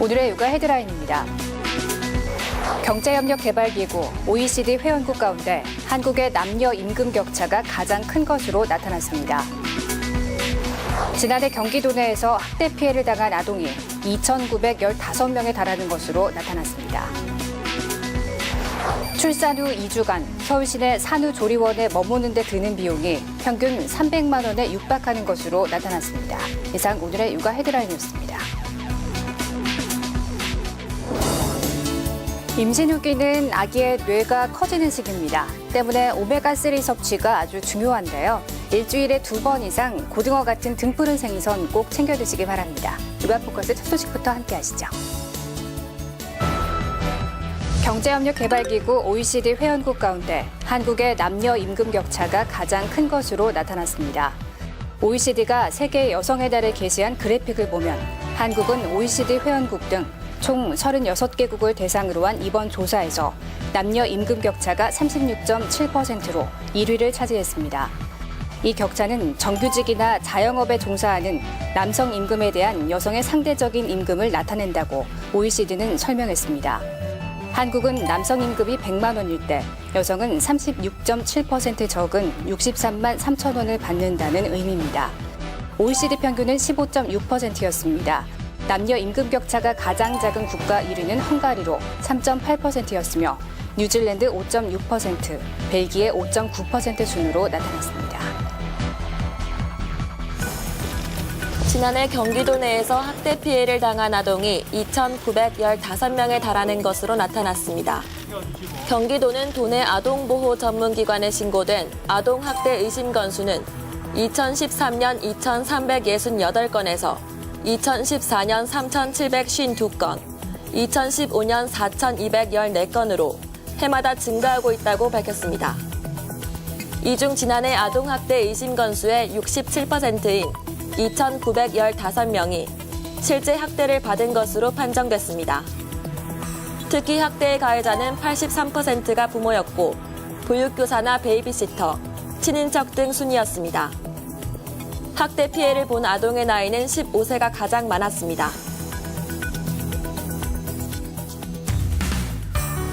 오늘의 육아 헤드라인입니다. 경제협력개발기구 OECD 회원국 가운데 한국의 남녀 임금 격차가 가장 큰 것으로 나타났습니다. 지난해 경기도 내에서 학대 피해를 당한 아동이 2,915명에 달하는 것으로 나타났습니다. 출산 후 2주간 서울 시내 산후조리원에 머무는 데 드는 비용이 평균 300만 원에 육박하는 것으로 나타났습니다. 이상 오늘의 육아 헤드라인이었습니다. 임신 후기는 아기의 뇌가 커지는 시기입니다. 때문에 오메가3 섭취가 아주 중요한데요. 일주일에 두 번 이상 고등어 같은 등푸른 생선 꼭 챙겨 드시기 바랍니다. 육아 포커스 첫 소식부터 함께 하시죠. 경제협력개발기구 OECD 회원국 가운데 한국의 남녀 임금 격차가 가장 큰 것으로 나타났습니다. OECD가 세계 여성의 달에 게시한 그래픽을 보면 한국은 OECD 회원국 등 총 36개국을 대상으로 한 이번 조사에서 남녀 임금 격차가 36.7%로 1위를 차지했습니다. 이 격차는 정규직이나 자영업에 종사하는 남성 임금에 대한 여성의 상대적인 임금을 나타낸다고 OECD는 설명했습니다. 한국은 남성 임금이 100만 원일 때 여성은 36.7% 적은 63만 3천 원을 받는다는 의미입니다. OECD 평균은 15.6%였습니다. 남녀 임금 격차가 가장 작은 국가 1위는 헝가리로 3.8%였으며 뉴질랜드 5.6%, 벨기에 5.9% 순으로 나타났습니다. 지난해 경기도 내에서 학대 피해를 당한 아동이 2,915명에 달하는 것으로 나타났습니다. 경기도는 도내 아동보호 전문기관에 신고된 아동학대 의심 건수는 2013년 2,368건에서 2014년 3,752건, 2015년 4,214건으로 해마다 증가하고 있다고 밝혔습니다. 이 중 지난해 아동학대 의심 건수의 67%인 2,915명이 실제 학대를 받은 것으로 판정됐습니다. 특히 학대의 가해자는 83%가 부모였고 보육교사나 베이비시터, 친인척 등 순이었습니다. 학대 피해를 본 아동의 나이는 15세가 가장 많았습니다.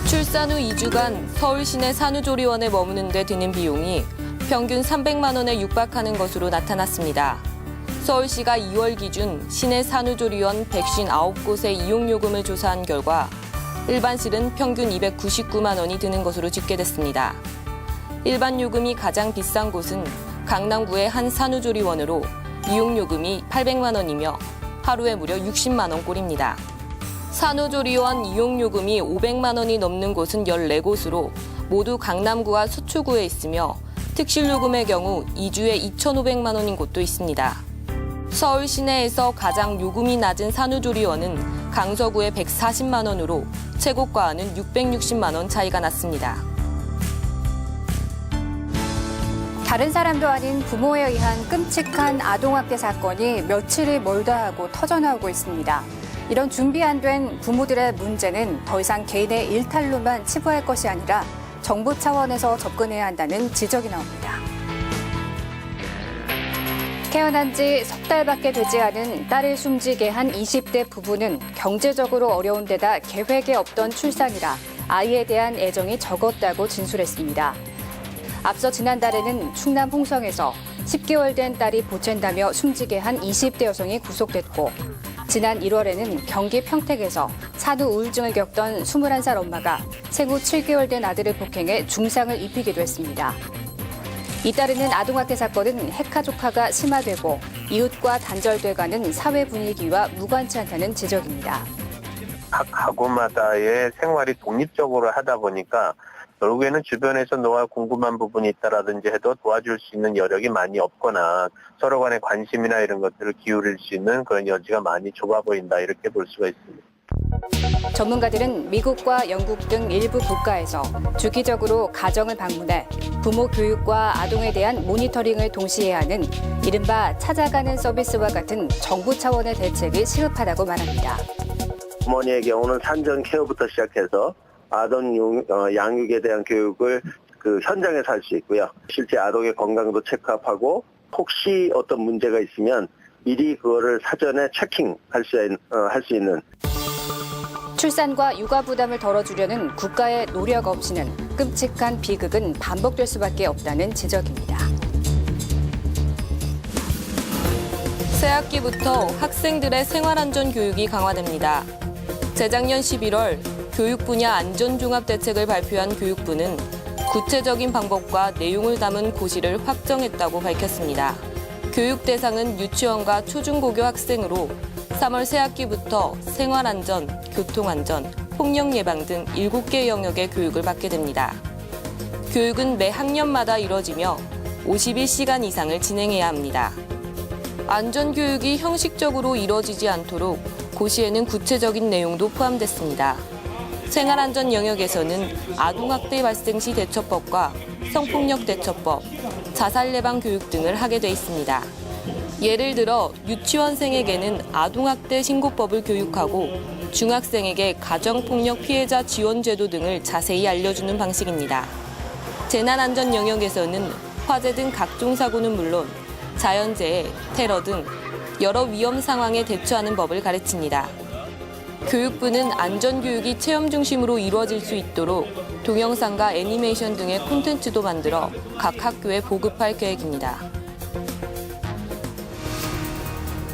출산 후 2주간 서울 시내 산후조리원에 머무는 데 드는 비용이 평균 300만 원에 육박하는 것으로 나타났습니다. 서울시가 2월 기준 시내 산후조리원 159곳의 이용요금을 조사한 결과 일반실은 평균 299만 원이 드는 것으로 집계됐습니다. 일반 요금이 가장 비싼 곳은 강남구의 한 산후조리원으로 이용요금이 800만 원이며 하루에 무려 60만 원 꼴입니다. 산후조리원 이용요금이 500만 원이 넘는 곳은 14곳으로 모두 강남구와 서초구에 있으며 특실요금의 경우 2주에 2,500만 원인 곳도 있습니다. 서울 시내에서 가장 요금이 낮은 산후조리원은 강서구의 140만 원으로 최고가와는 660만 원 차이가 났습니다. 다른 사람도 아닌 부모에 의한 끔찍한 아동학대 사건이 며칠이 멀다 하고 터져나오고 있습니다. 이런 준비 안 된 부모들의 문제는 더 이상 개인의 일탈로만 치부할 것이 아니라 정부 차원에서 접근해야 한다는 지적이 나옵니다. 태어난 지 석 달밖에 되지 않은 딸을 숨지게 한 20대 부부는 경제적으로 어려운 데다 계획에 없던 출산이라 아이에 대한 애정이 적었다고 진술했습니다. 앞서 지난달에는 충남 홍성에서 10개월 된 딸이 보챈다며 숨지게 한 20대 여성이 구속됐고 지난 1월에는 경기 평택에서 산후 우울증을 겪던 21살 엄마가 생후 7개월 된 아들을 폭행해 중상을 입히기도 했습니다. 이따르는 아동학대 사건은 핵가족화가 심화되고 이웃과 단절돼가는 사회 분위기와 무관치 않다는 지적입니다. 각 가구마다의 생활이 독립적으로 하다 보니까 결국에는 주변에서 너와 궁금한 부분이 있다라든지 해도 도와줄 수 있는 여력이 많이 없거나 서로 간의 관심이나 이런 것들을 기울일 수 있는 그런 여지가 많이 좁아 보인다 이렇게 볼 수가 있습니다. 전문가들은 미국과 영국 등 일부 국가에서 주기적으로 가정을 방문해 부모 교육과 아동에 대한 모니터링을 동시에 하는 이른바 찾아가는 서비스와 같은 정부 차원의 대책이 시급하다고 말합니다. 어머니의 경우는 산전 케어부터 시작해서 아동 용- 어, 양육에 대한 교육을 그 현장에서 할 수 있고요. 실제 아동의 건강도 체크업하고 혹시 어떤 문제가 있으면 미리 그거를 사전에 체킹할 수, 있- 어, 할수 있는 출산과 육아 부담을 덜어주려는 국가의 노력 없이는 끔찍한 비극은 반복될 수밖에 없다는 지적입니다. 새 학기부터 학생들의 생활안전 교육이 강화됩니다. 재작년 11월 교육 분야 안전종합대책을 발표한 교육부는 구체적인 방법과 내용을 담은 고시를 확정했다고 밝혔습니다. 교육 대상은 유치원과 초중고교 학생으로 3월 새 학기부터 생활안전, 교통안전, 폭력 예방 등 7개 영역의 교육을 받게 됩니다. 교육은 매 학년마다 이뤄지며 51시간 이상을 진행해야 합니다. 안전교육이 형식적으로 이뤄지지 않도록 고시에는 구체적인 내용도 포함됐습니다. 생활안전 영역에서는 아동학대 발생 시 대처법과 성폭력 대처법, 자살 예방 교육 등을 하게 돼 있습니다. 예를 들어 유치원생에게는 아동학대 신고법을 교육하고 중학생에게 가정폭력 피해자 지원제도 등을 자세히 알려주는 방식입니다. 재난안전 영역에서는 화재 등 각종 사고는 물론 자연재해, 테러 등 여러 위험 상황에 대처하는 법을 가르칩니다. 교육부는 안전교육이 체험 중심으로 이루어질 수 있도록 동영상과 애니메이션 등의 콘텐츠도 만들어 각 학교에 보급할 계획입니다.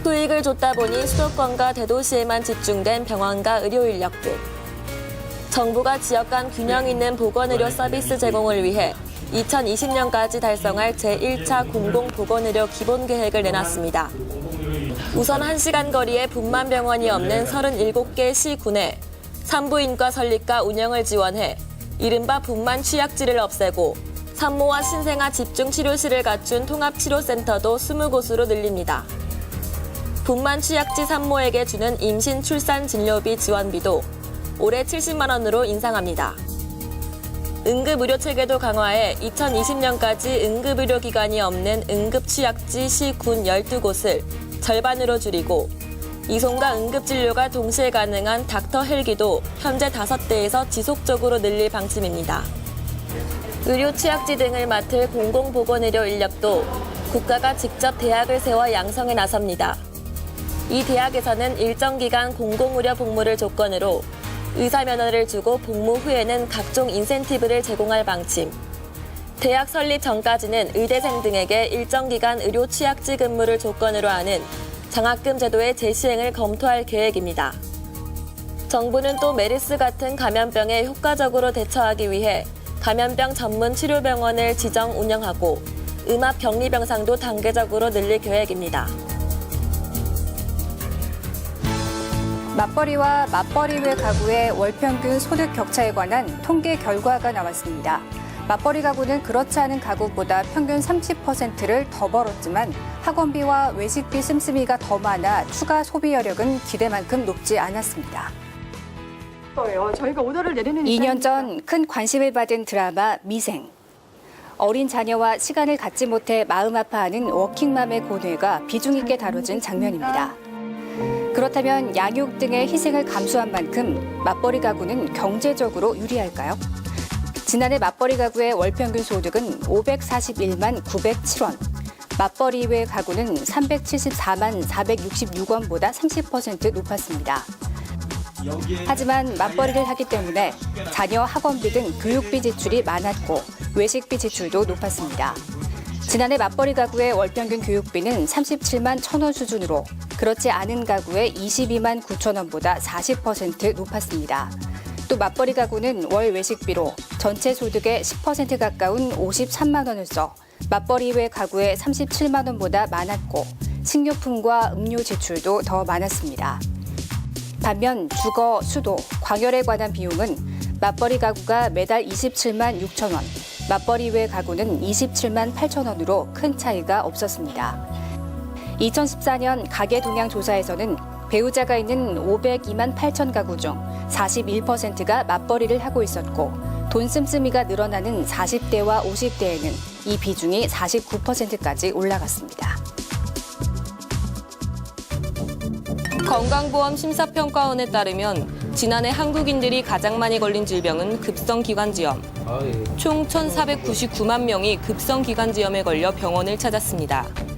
수익을 줬다 보니 수도권과 대도시에만 집중된 병원과 의료 인력들. 정부가 지역 간 균형 있는 보건의료 서비스 제공을 위해 2020년까지 달성할 제1차 공공보건의료 기본계획을 내놨습니다. 우선 1시간 거리에 분만병원이 없는 37개 시군에 산부인과 설립과 운영을 지원해 이른바 분만 취약지를 없애고 산모와 신생아 집중치료실을 갖춘 통합치료센터도 20곳으로 늘립니다. 분만 취약지 산모에게 주는 임신 출산 진료비 지원비도 올해 70만 원으로 인상합니다. 응급의료 체계도 강화해 2020년까지 응급의료 기관이 없는 응급 취약지 시군 12곳을 절반으로 줄이고 이송과 응급진료가 동시에 가능한 닥터 헬기도 현재 5대에서 지속적으로 늘릴 방침입니다. 의료 취약지 등을 맡을 공공보건의료 인력도 국가가 직접 대학을 세워 양성에 나섭니다. 이 대학에서는 일정 기간 공공의료 복무를 조건으로 의사 면허를 주고 복무 후에는 각종 인센티브를 제공할 방침. 대학 설립 전까지는 의대생 등에게 일정 기간 의료 취약지 근무를 조건으로 하는 장학금 제도의 재시행을 검토할 계획입니다. 정부는 또 메르스 같은 감염병에 효과적으로 대처하기 위해 감염병 전문 치료병원을 지정 운영하고 음압 격리 병상도 단계적으로 늘릴 계획입니다. 맞벌이와 맞벌이 외 가구의 월 평균 소득 격차에 관한 통계 결과가 나왔습니다. 맞벌이 가구는 그렇지 않은 가구보다 평균 30%를 더 벌었지만 학원비와 외식비 씀씀이가 더 많아 추가 소비 여력은 기대만큼 높지 않았습니다. 거예요. 저희가 오더를 내리는 2년 전 큰 관심을 받은 드라마 미생. 어린 자녀와 시간을 갖지 못해 마음 아파하는 워킹맘의 고뇌가 비중 있게 다뤄진 장면입니다. 그렇다면 양육 등의 희생을 감수한 만큼 맞벌이 가구는 경제적으로 유리할까요? 지난해 맞벌이 가구의 월 평균 소득은 541만 907원. 맞벌이 외 가구는 374만 466원보다 30% 높았습니다. 하지만 맞벌이를 하기 때문에 자녀 학원비 등 교육비 지출이 많았고 외식비 지출도 높았습니다. 지난해 맞벌이 가구의 월 평균 교육비는 37만 1천원 수준으로 그렇지 않은 가구의 22만 9천 원보다 40% 높았습니다. 또 맞벌이 가구는 월 외식비로 전체 소득의 10% 가까운 53만 원을 써 맞벌이 외 가구의 37만 원보다 많았고 식료품과 음료 지출도 더 많았습니다. 반면 주거, 수도, 광열에 관한 비용은 맞벌이 가구가 매달 27만 6천 원, 맞벌이 외 가구는 27만 8천 원으로 큰 차이가 없었습니다. 2014년 가계 동향 조사에서는 배우자가 있는 502만 8천 가구 중 41%가 맞벌이를 하고 있었고 돈 씀씀이가 늘어나는 40대와 50대에는 이 비중이 49%까지 올라갔습니다. 건강보험 심사평가원에 따르면 지난해 한국인들이 가장 많이 걸린 질병은 급성기관지염. 총 1,499만 명이 급성기관지염에 걸려 병원을 찾았습니다.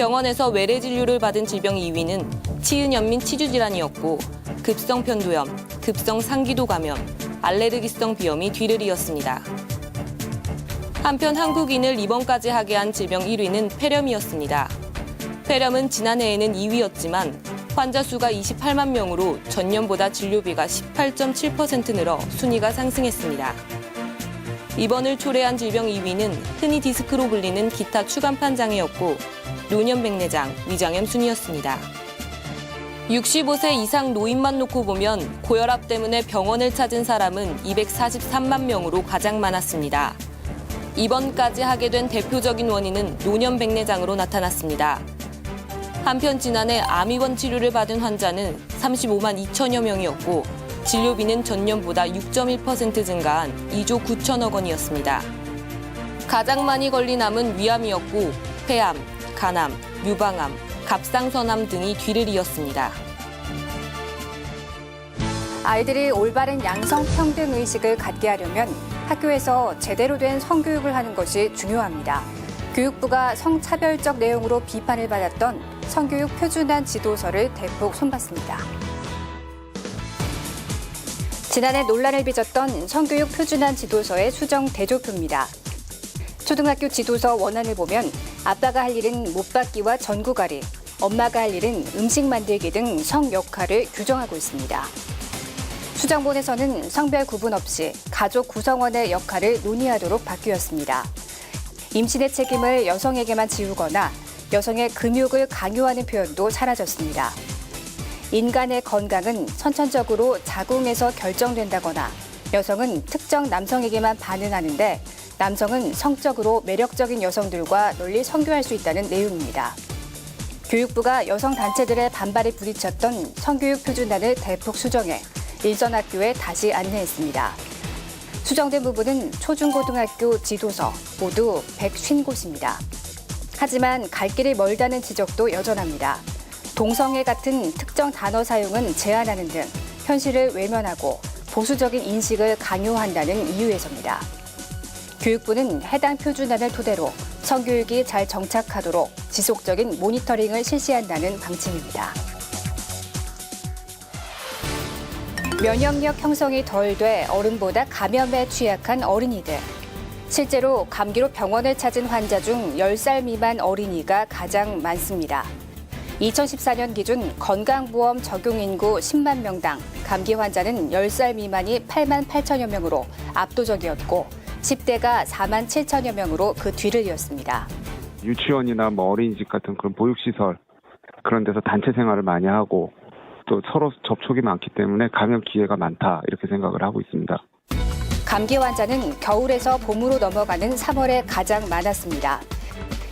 병원에서 외래 진료를 받은 질병 2위는 치은연민 치주질환이었고 급성 편도염, 급성 상기도 감염, 알레르기성 비염이 뒤를 이었습니다. 한편 한국인을 입원까지 하게 한 질병 1위는 폐렴이었습니다. 폐렴은 지난해에는 2위였지만 환자 수가 28만 명으로 전년보다 진료비가 18.7% 늘어 순위가 상승했습니다. 입원을 초래한 질병 2위는 흔히 디스크로 불리는 기타 추간판 장애였고 노년백내장, 위장염 순이었습니다. 65세 이상 노인만 놓고 보면 고혈압 때문에 병원을 찾은 사람은 243만 명으로 가장 많았습니다. 입원까지 하게 된 대표적인 원인은 노년백내장으로 나타났습니다. 한편 지난해 암 입원 치료를 받은 환자는 35만 2천여 명이었고 진료비는 전년보다 6.1% 증가한 2조 9천억 원이었습니다. 가장 많이 걸린 암은 위암이었고 폐암, 간암, 유방암, 갑상선암 등이 뒤를 이었습니다. 아이들이 올바른 양성 평등 의식을 갖게 하려면 학교에서 제대로 된 성교육을 하는 것이 중요합니다. 교육부가 성차별적 내용으로 비판을 받았던 성교육 표준안 지도서를 대폭 손봤습니다. 지난해 논란을 빚었던 성교육 표준안 지도서의 수정 대조표입니다. 초등학교 지도서 원안을 보면 아빠가 할 일은 못 받기와 전구가리, 엄마가 할 일은 음식 만들기 등 성 역할을 규정하고 있습니다. 수정본에서는 성별 구분 없이 가족 구성원의 역할을 논의하도록 바뀌었습니다. 임신의 책임을 여성에게만 지우거나 여성의 금욕을 강요하는 표현도 사라졌습니다. 인간의 건강은 선천적으로 자궁에서 결정된다거나 여성은 특정 남성에게만 반응하는데 남성은 성적으로 매력적인 여성들과 널리 성교할 수 있다는 내용입니다. 교육부가 여성 단체들의 반발에 부딪혔던 성교육 표준안을 대폭 수정해 일선 학교에 다시 안내했습니다. 수정된 부분은 초중고등학교 지도서 모두 150곳입니다. 하지만 갈 길이 멀다는 지적도 여전합니다. 동성애 같은 특정 단어 사용은 제한하는 등 현실을 외면하고 보수적인 인식을 강요한다는 이유에서입니다. 교육부는 해당 표준안을 토대로 성교육이 잘 정착하도록 지속적인 모니터링을 실시한다는 방침입니다. 면역력 형성이 덜 돼 어른보다 감염에 취약한 어린이들. 실제로 감기로 병원을 찾은 환자 중 10살 미만 어린이가 가장 많습니다. 2014년 기준 건강보험 적용 인구 10만 명당 감기 환자는 10살 미만이 8만 8천여 명으로 압도적이었고 10대가 4만 7천여 명으로 그 뒤를 이었습니다. 유치원이나 뭐 어린이집 같은 그런 보육시설 그런 데서 단체 생활을 많이 하고 또 서로 접촉이 많기 때문에 감염 기회가 많다 이렇게 생각을 하고 있습니다. 감기 환자는 겨울에서 봄으로 넘어가는 3월에 가장 많았습니다.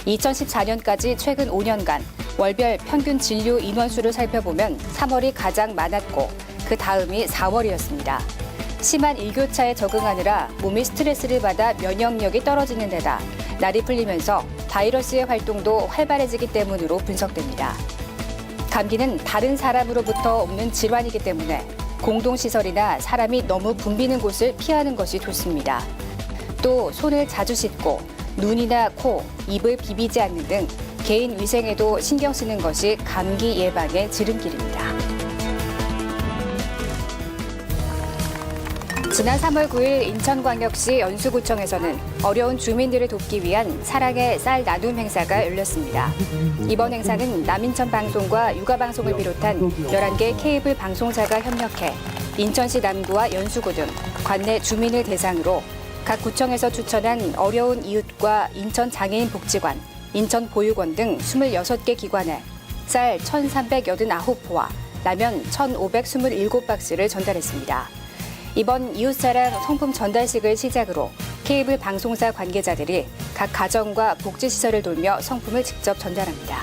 2014년까지 최근 5년간 월별 평균 진료 인원수를 살펴보면 3월이 가장 많았고 그 다음이 4월이었습니다. 심한 일교차에 적응하느라 몸이 스트레스를 받아 면역력이 떨어지는 데다 날이 풀리면서 바이러스의 활동도 활발해지기 때문으로 분석됩니다. 감기는 다른 사람으로부터 오는 질환이기 때문에 공동시설이나 사람이 너무 붐비는 곳을 피하는 것이 좋습니다. 또 손을 자주 씻고 눈이나 코, 입을 비비지 않는 등 개인 위생에도 신경 쓰는 것이 감기 예방의 지름길입니다. 지난 3월 9일 인천광역시 연수구청에서는 어려운 주민들을 돕기 위한 사랑의 쌀 나눔 행사가 열렸습니다. 이번 행사는 남인천 방송과 육아방송을 비롯한 11개 케이블 방송사가 협력해 인천시 남구와 연수구 등 관내 주민을 대상으로 각 구청에서 추천한 어려운 이웃과 인천 장애인 복지관, 인천 보육원 등 26개 기관에 쌀 1,389포와 라면 1,527박스를 전달했습니다. 이번 이웃사랑 성품 전달식을 시작으로 케이블 방송사 관계자들이 각 가정과 복지시설을 돌며 성품을 직접 전달합니다.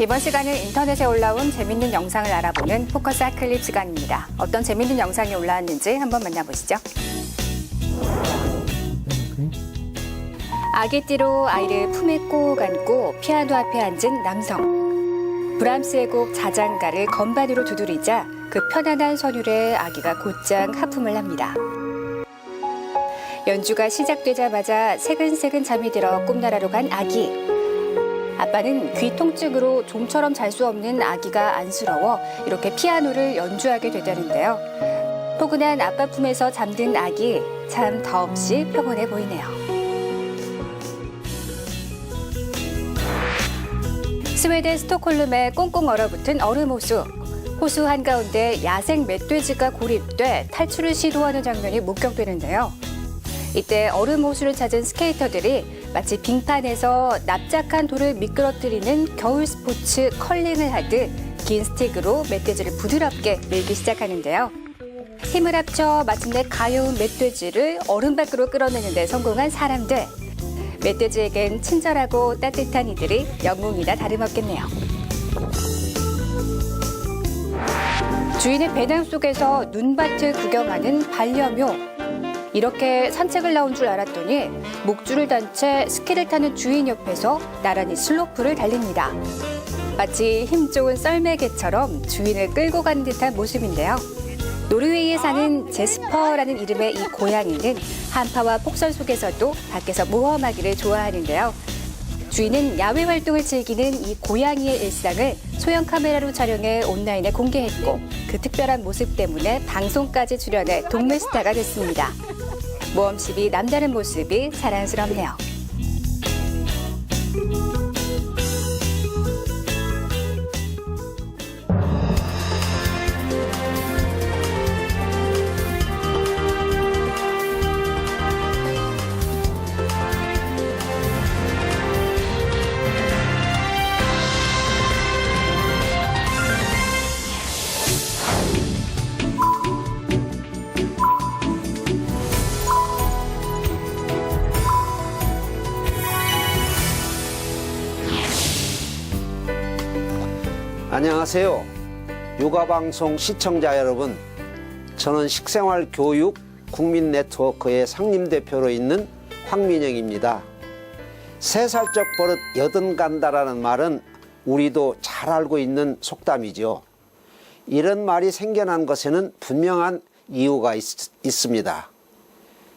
이번 시간은 인터넷에 올라온 재밌는 영상을 알아보는 포커스 아클립 시간입니다. 어떤 재밌는 영상이 올라왔는지 한번 만나보시죠. 아기띠로 아이를 품에 꼭 안고 피아노 앞에 앉은 남성. 브람스의 곡 자장가를 건반으로 두드리자 그 편안한 선율에 아기가 곧장 하품을 합니다. 연주가 시작되자마자 새근새근 잠이 들어 꿈나라로 간 아기. 아빠는 귀 통증으로 좀처럼 잘 수 없는 아기가 안쓰러워 이렇게 피아노를 연주하게 되다는데요. 포근한 아빠 품에서 잠든 아기 참 더없이 평온해 보이네요. 스웨덴 스톡홀름에 꽁꽁 얼어붙은 얼음 호수. 호수 한가운데 야생 멧돼지가 고립돼 탈출을 시도하는 장면이 목격되는데요. 이때 얼음 호수를 찾은 스케이터들이 마치 빙판에서 납작한 돌을 미끄러뜨리는 겨울 스포츠 컬링을 하듯 긴 스틱으로 멧돼지를 부드럽게 밀기 시작하는데요. 힘을 합쳐 마침내 가여운 멧돼지를 얼음 밖으로 끌어내는 데 성공한 사람들. 멧돼지에겐 친절하고 따뜻한 이들이 영웅이나 다름없겠네요. 주인의 배낭 속에서 눈밭을 구경하는 반려묘. 이렇게 산책을 나온 줄 알았더니 목줄을 단 채 스키를 타는 주인 옆에서 나란히 슬로프를 달립니다. 마치 힘 좋은 썰매개처럼 주인을 끌고 가는 듯한 모습인데요. 노르웨이에 사는 제스퍼라는 이름의 이 고양이는 한파와 폭설 속에서도 밖에서 모험하기를 좋아하는데요. 주인은 야외 활동을 즐기는 이 고양이의 일상을 소형 카메라로 촬영해 온라인에 공개했고 그 특별한 모습 때문에 방송까지 출연해 동물 스타가 됐습니다. 모험집이 남다른 모습이 자랑스럽네요. 안녕하세요. 육아방송 시청자 여러분. 저는 식생활 교육 국민 네트워크의 상임대표로 있는 황민영입니다. 세 살적 버릇 여든 간다라는 말은 우리도 잘 알고 있는 속담이죠. 이런 말이 생겨난 것에는 분명한 이유가 있, 있습니다.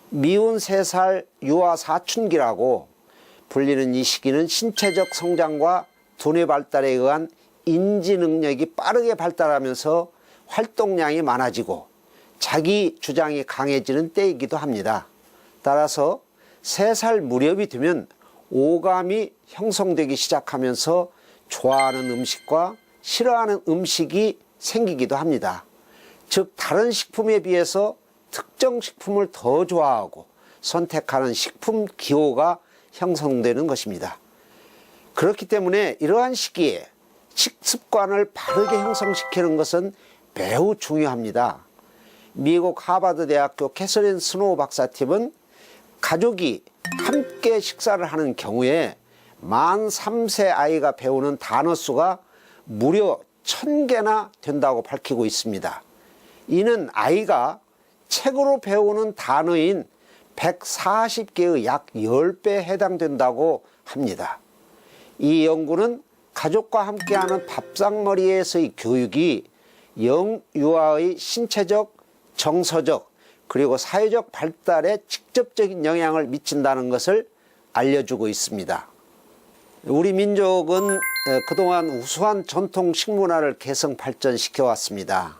미운 세 살 유아 사춘기라고 불리는 이 시기는 신체적 성장과 두뇌 발달에 의한 인지 능력이 빠르게 발달하면서 활동량이 많아지고 자기 주장이 강해지는 때이기도 합니다. 따라서 세살 무렵이 되면 오감이 형성되기 시작하면서 좋아하는 음식과 싫어하는 음식이 생기기도 합니다. 즉 다른 식품에 비해서 특정 식품을 더 좋아하고 선택하는 식품 기호가 형성되는 것입니다. 그렇기 때문에 이러한 시기에 식습관을 바르게 형성시키는 것은 매우 중요합니다. 미국 하버드 대학교 캐서린 스노우 박사팀은 가족이 함께 식사를 하는 경우에 만 3세 아이가 배우는 단어 수가 무려 1000개나 된다고 밝히고 있습니다. 이는 아이가 책으로 배우는 단어인 140개의 약 10배에 해당된다고 합니다. 이 연구는 가족과 함께하는 밥상머리에서의 교육이 영 유아의 신체적, 정서적, 그리고 사회적 발달에 직접적인 영향을 미친다는 것을 알려주고 있습니다. 우리 민족은 어, 그동안 우수한 전통 식문화를 개성 발전시켜 왔습니다.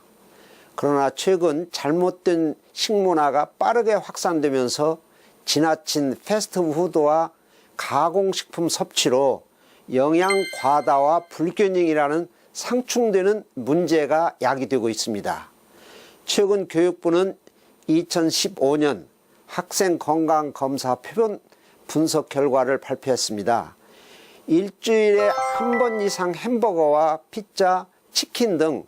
그러나 최근 잘못된 식문화가 빠르게 확산되면서 지나친 패스트푸드와 가공식품 섭취로 영양 과다와 불균형이라는 상충되는 문제가 야기되고 있습니다. 최근 교육부는 2015년 학생 건강 검사 표본 분석 결과를 발표했습니다. 일주일에 한 번 이상 햄버거와 피자, 치킨 등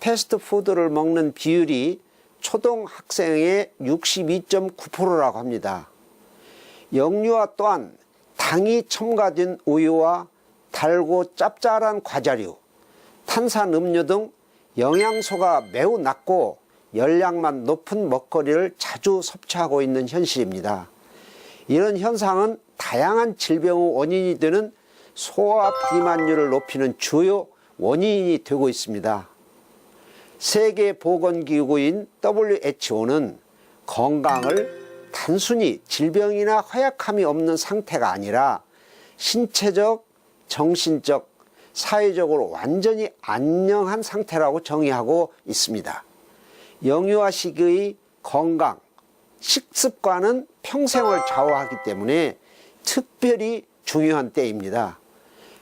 패스트푸드를 먹는 비율이 초등학생의 62.9%라고 합니다. 영유아 또한 당이 첨가된 우유와 달고 짭짤한 과자류, 탄산 음료 등 영양소가 매우 낮고 열량만 높은 먹거리를 자주 섭취하고 있는 현실입니다. 이런 현상은 다양한 질병의 원인이 되는 소아 비만율을 높이는 주요 원인이 되고 있습니다. 세계보건기구인 WHO는 건강을 단순히 질병이나 허약함이 없는 상태가 아니라 신체적, 정신적, 사회적으로 완전히 안녕한 상태라고 정의하고 있습니다. 영유아 시기의 건강, 식습관은 평생을 좌우하기 때문에 특별히 중요한 때입니다.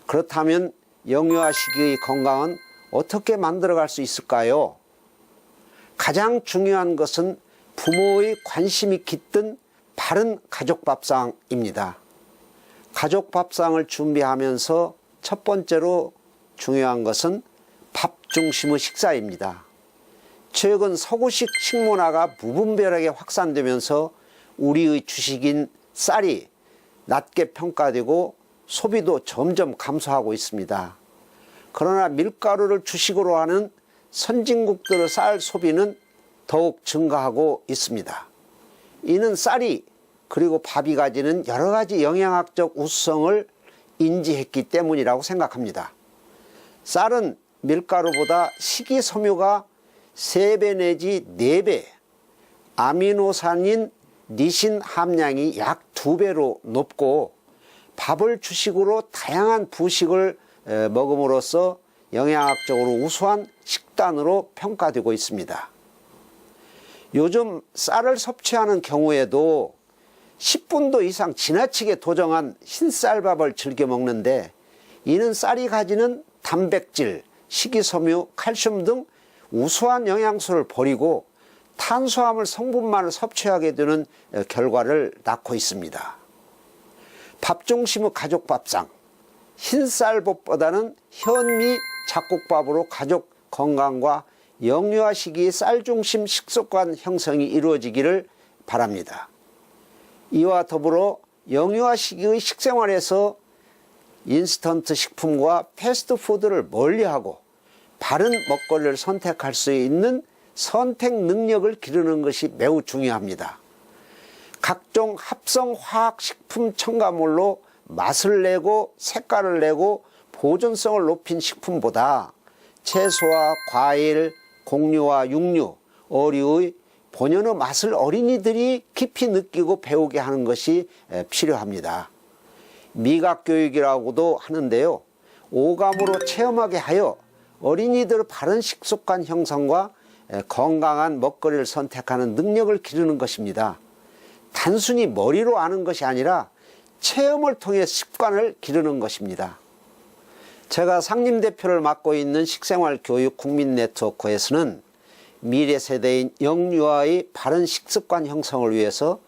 그렇다면 영유아 시기의 건강은 어떻게 만들어갈 수 있을까요? 가장 중요한 것은 부모의 관심이 깃든 바른 가족 밥상입니다. 가족 밥상을 준비하면서 첫 번째로 중요한 것은 밥 중심의 식사입니다. 최근 서구식 식문화가 무분별하게 확산되면서 우리의 주식인 쌀이 낮게 평가되고 소비도 점점 감소하고 있습니다. 그러나 밀가루를 주식으로 하는 선진국들의 쌀 소비는 더욱 증가하고 있습니다. 이는 쌀이 그리고 밥이 가지는 여러 가지 영양학적 우수성을 인지했기 때문이라고 생각합니다. 쌀은 밀가루보다 식이섬유가 3배 내지 4배, 아미노산인 니신 함량이 약 2배로 높고 밥을 주식으로 다양한 부식을 에, 먹음으로써 영양학적으로 우수한 식단으로 평가되고 있습니다. 요즘 쌀을 섭취하는 경우에도 10분도 이상 지나치게 도정한 흰쌀밥을 즐겨 먹는데 이는 쌀이 가지는 단백질, 식이섬유, 칼슘 등 우수한 영양소를 버리고 탄수화물 성분만을 섭취하게 되는 결과를 낳고 있습니다. 밥 중심의 가족 밥상, 흰쌀밥보다는 현미 잡곡밥으로 가족 건강과 영유아 시기의 쌀 중심 식습관 형성이 이루어지기를 바랍니다. 이와 더불어 영유아 시기의 식생활에서 인스턴트 식품과 패스트푸드를 멀리하고 바른 먹거리를 선택할 수 있는 선택 능력을 기르는 것이 매우 중요합니다. 각종 합성 화학 식품 첨가물로 맛을 내고 색깔을 내고 보존성을 높인 식품보다 채소와 과일, 곡류와 육류, 어류의 본연의 맛을 어린이들이 깊이 느끼고 배우게 하는 것이 필요합니다. 미각 교육이라고도 하는데요. 오감으로 체험하게 하여 어린이들 바른 식습관 형성과 건강한 먹거리를 선택하는 능력을 기르는 것입니다. 단순히 머리로 아는 것이 아니라 체험을 통해 습관을 기르는 것입니다. 제가 상임대표를 맡고 있는 식생활 교육 국민 네트워크에서는 미래 세대인 영유아의 바른 식습관 형성을 위해서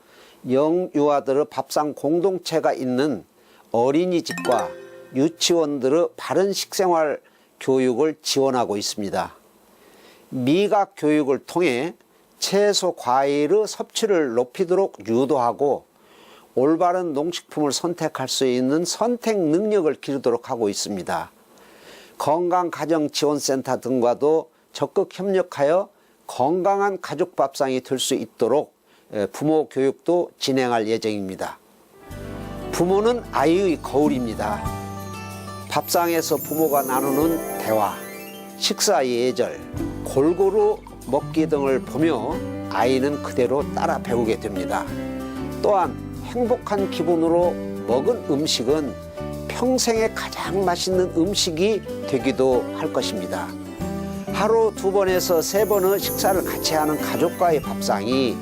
영유아들의 밥상 공동체가 있는 어린이집과 유치원들의 바른 식생활 교육을 지원하고 있습니다. 미각 교육을 통해 채소, 과일의 섭취를 높이도록 유도하고 올바른 농식품을 선택할 수 있는 선택 능력을 기르도록 하고 있습니다. 건강가정지원센터 등과도 적극 협력하여 건강한 가족 밥상이 될 수 있도록 부모 교육도 진행할 예정입니다. 부모는 아이의 거울입니다. 밥상에서 부모가 나누는 대화, 식사 예절, 골고루 먹기 등을 보며 아이는 그대로 따라 배우게 됩니다. 또한 행복한 기분으로 먹은 음식은 평생에 가장 맛있는 음식이 되기도 할 것입니다. 하루 두 번에서 세 번의 식사를 같이 하는 가족과의 밥상이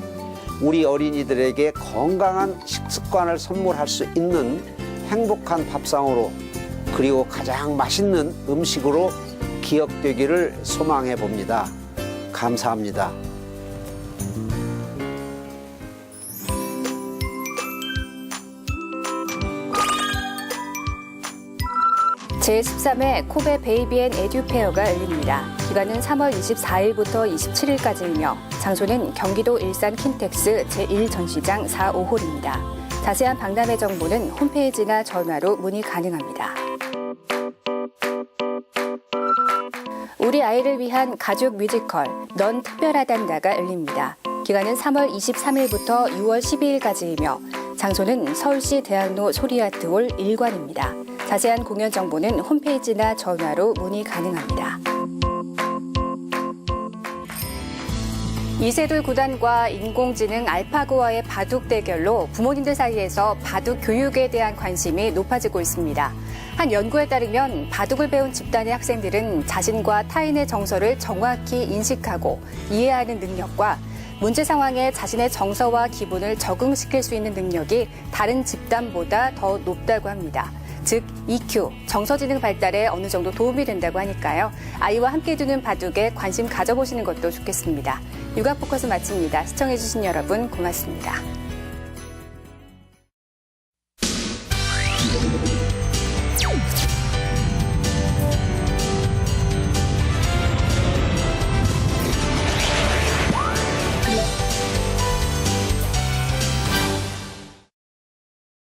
우리 어린이들에게 건강한 식습관을 선물할 수 있는 행복한 밥상으로 그리고 가장 맛있는 음식으로 기억되기를 소망해 봅니다. 감사합니다. 제13회 코베 베이비 앤 에듀페어가 열립니다. 기간은 3월 24일부터 27일까지이며 장소는 경기도 일산 킨텍스 제1전시장 4, 5홀입니다. 자세한 박람회 정보는 홈페이지나 전화로 문의 가능합니다. 우리 아이를 위한 가족 뮤지컬 넌 특별하단다가 열립니다. 기간은 3월 23일부터 6월 12일까지이며 장소는 서울시 대학로 소리아트홀 1관입니다. 자세한 공연 정보는 홈페이지나 전화로 문의 가능합니다. 이세돌 구단과 인공지능 알파고와의 바둑 대결로 부모님들 사이에서 바둑 교육에 대한 관심이 높아지고 있습니다. 한 연구에 따르면 바둑을 배운 집단의 학생들은 자신과 타인의 정서를 정확히 인식하고 이해하는 능력과 문제 상황에 자신의 정서와 기분을 적응시킬 수 있는 능력이 다른 집단보다 더 높다고 합니다. 즉 EQ, 정서지능 발달에 어느 정도 도움이 된다고 하니까요. 아이와 함께 두는 바둑에 관심 가져보시는 것도 좋겠습니다. 육아 포커스 마칩니다. 시청해주신 여러분 고맙습니다.